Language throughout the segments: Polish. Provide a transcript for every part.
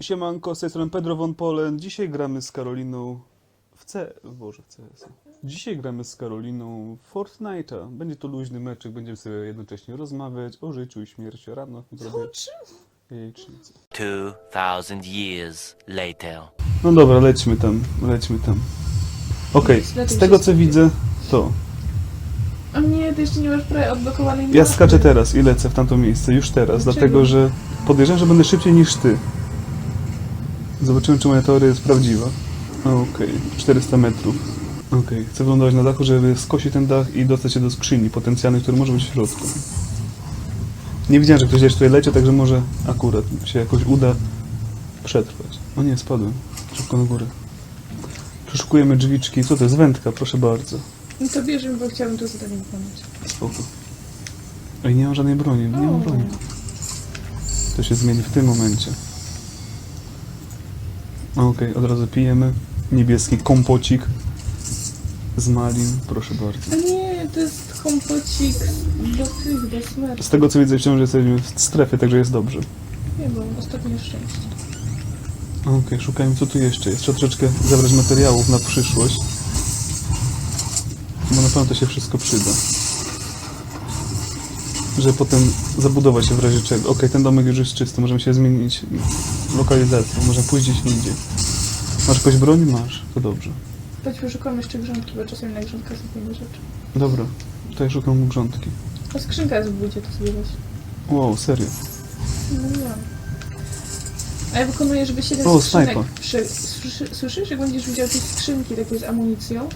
Siemanko, z tej strony Pedro von Polen. Dzisiaj gramy z Karoliną w C... Boże, w CS. Dzisiaj gramy z Karoliną w Fortnite'a. Będzie to luźny meczek, będziemy sobie jednocześnie rozmawiać o życiu i śmierci. Rano zrobię jajecznicę. 2,000 years later. No dobra, lećmy tam, lećmy tam. Okej, z tego co widzę, to O nie, ty jeszcze nie masz prawie odblokowanej ja mapy. skaczę teraz i lecę w tamto miejsce, już teraz, Dlaczego? dlatego że podejrzewam, że będę szybciej niż ty. Zobaczymy, czy moja teoria jest prawdziwa. Okej, 400 metrów. Okej, chcę wylądować na dachu, żeby skosić ten dach i dostać się do skrzyni potencjalnej, która może być w środku. Nie widziałem, że ktoś jeszcze tutaj leciał, także może akurat się jakoś uda przetrwać. O nie, spadłem. Szybko na górę. Przeszukujemy drzwiczki. Co to jest? Wędka, proszę bardzo. No to bierzemy, bo chciałabym to zadanie wykonać. Spoko. Ej, nie mam żadnej broni, nie mam O. broni. To się zmieni w tym momencie. Okej, od razu pijemy. Niebieski kompocik z malin, proszę bardzo. A nie, to jest kompocik do tych, do smerfu. Z tego co widzę, wciąż jesteśmy w strefie, także jest dobrze. Nie, bo ostatnie szczęście. Okej, szukajmy co tu jeszcze jest. Trzeba troszeczkę zebrać materiałów na przyszłość. Bo na pewno to się wszystko przyda. Żeby potem zabudować się w razie czego. Okej, ten domek już jest czysty, możemy się zmienić lokalizację, możemy pójść gdzieś indziej. Masz jakąś broń? Masz, to dobrze. Chodź, poszukam jeszcze grządki, bo czasami na grządkach są fajne rzeczy. Dobra, to ja szukam grządki. A skrzynka jest w budzie, to sobie weź. Wow, serio. No nie mam. A ja wykonuję, żeby 7 O, skrzynek snajpa. przy... Słyszy, Słyszysz, jak będziesz widział te skrzynki takie z amunicją,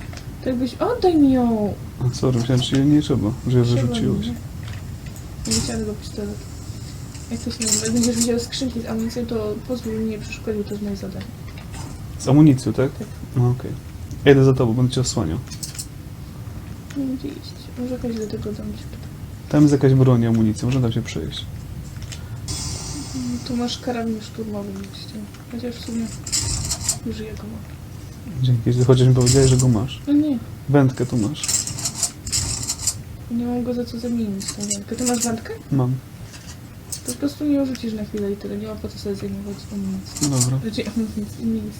to jakbyś... Oddaj mi ją! A sorry, myślałem, że jej nie trzeba, że ją wyrzuciłeś. mi, Nie chciałam tego pistoletu. Jak to się nazywa? Jak będziesz widział skrzynki z amunicją, to pozwól mi nie przeszkodzić, to jest moje zadanie. Z amunicją, tak? Tak. No okej. Ja idę za tobą, będę cię osłaniał. Nie gdzie iść. Może jakaś do tego dam ci. Tam jest jakaś broń amunicja, można tam się przejść. Mm, Tu masz karabin szturmowy liście. Chociaż w sumie użyję go. Dzięki, chociaż mi powiedziałeś, że go masz. No nie, Wędkę tu masz. Nie mam go za co zamienić tą wędkę. Ty masz wędkę? Mam. To po prostu mnie rzucisz na chwilę i tyle. Nie ma po co sobie zajmować amunicją. No dobra. Znaczy amunicją, miejsc.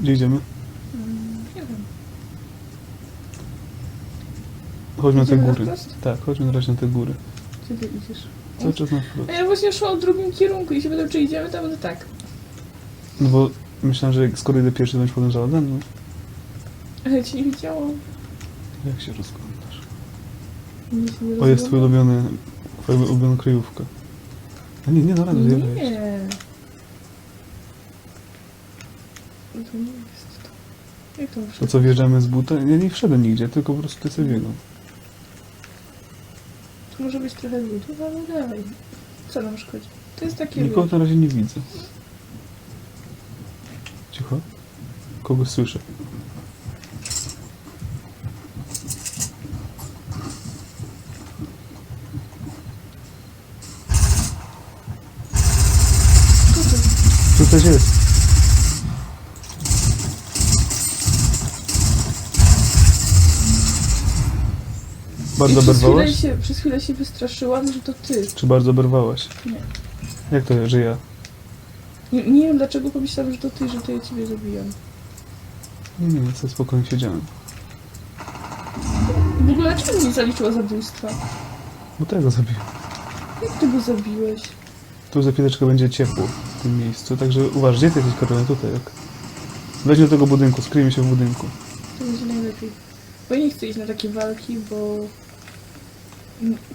Gdzie idziemy? Mm, nie wiem. Chodźmy na te Idziemy na góry. wprost? Tak, chodźmy na razie na te góry. Gdzie ty idziesz? Cały czas na wprost. A ja właśnie szłam w drugim kierunku i się będę czy idziemy, to będę tak. No bo myślałem, że jak skoro idę pierwszy, to będziesz podążała za mną. Ale cię nie widziałam. Jak się rozglądasz? Nie O, jest twój ulubiony, twoja ulubiona kryjówka. A nie, nie, na razie. Nie. No To nie jest to. Jak to muszę? To co, wjeżdżamy z buta? Nie, nie wszedłem nigdzie, tylko po prostu ty sobie biegam. To może być trochę złotów, ale dalej. Co nam szkodzi? To jest takie... Nikogo na razie nie widzę. Cicho. Kogoś słyszę. Co to? Tu coś jest. Bardzo I przez chwilę, się, przez chwilę się wystraszyłam, że to ty. Czy bardzo oberwałaś? Nie. Jak to, że ja? Nie, nie wiem dlaczego pomyślałam, że to ty, że to ja ciebie zabijam. Nie, nie, sobie spokojnie siedziałem. W ogóle dlaczego nie zaliczyła zabójstwa? Bo tego zabiłem. Jak ty go zabiłeś? Tu za chwileczkę będzie ciepło w tym miejscu, także uważ, gdzie ty jesteś? Tutaj, jak? Wejdź do tego budynku, skryjmy się w budynku. To będzie najlepiej. Bo ja nie chcę iść na takie walki, bo...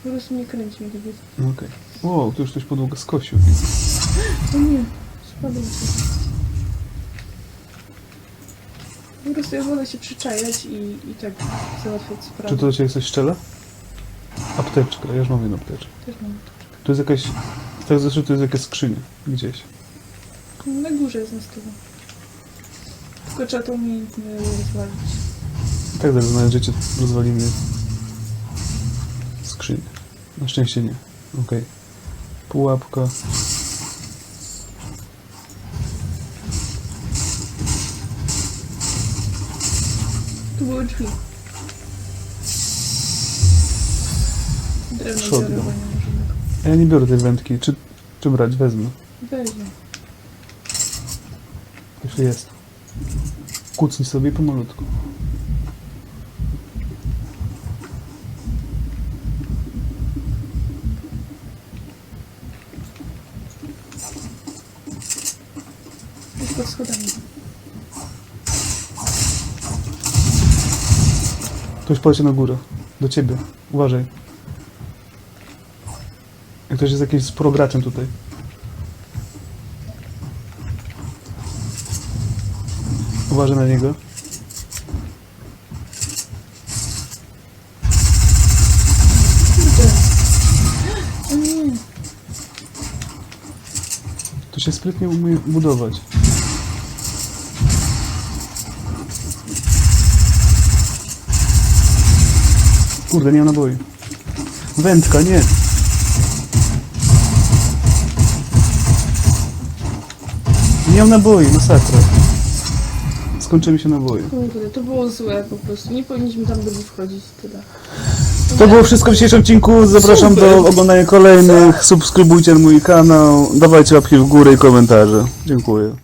Po prostu nie kręci mnie. No Okej. Wow, tu już ktoś podłogę skosił. O nie, spadłem się. Po prostu ja wolę się przyczajać i, i tak załatwiać sprawę. Czy to do ciebie coś strzela? Apteczka, ja już mam jedną apteczkę. Też mam. Tu jest jakaś... Tak zresztą tu jest jakaś skrzynia. Gdzieś. Na górze jest na stole. Tylko trzeba to umiejętnie rozwalić. Tak zaraz znajdziecie rozwaliny skrzyni. Na szczęście nie. Okej. Pułapka. Tu były drzwi. Drewno Shotgun bo nie możemy. A ja nie biorę tej wędki. Czy, czy brać? Wezmę. Weźmie. Jeszcze jest. Kucnij sobie pomalutku. Jest pod schodami. Ktoś poleci na górę. Do ciebie. Uważaj. Jak ktoś jest jakimś prograczem tutaj. Uważaj na niego. To się sprytnie umie budować. Kurde, nie mam naboi. Wędka, nie. Nie mam naboi, masakra. Skończyły się naboje. Kurde, to było złe po prostu. Nie powinniśmy tam byli wchodzić tyle. To było wszystko w dzisiejszym odcinku. Zapraszam do oglądania kolejnych. Subskrybujcie mój kanał. Dawajcie łapki w górę i komentarze. Dziękuję.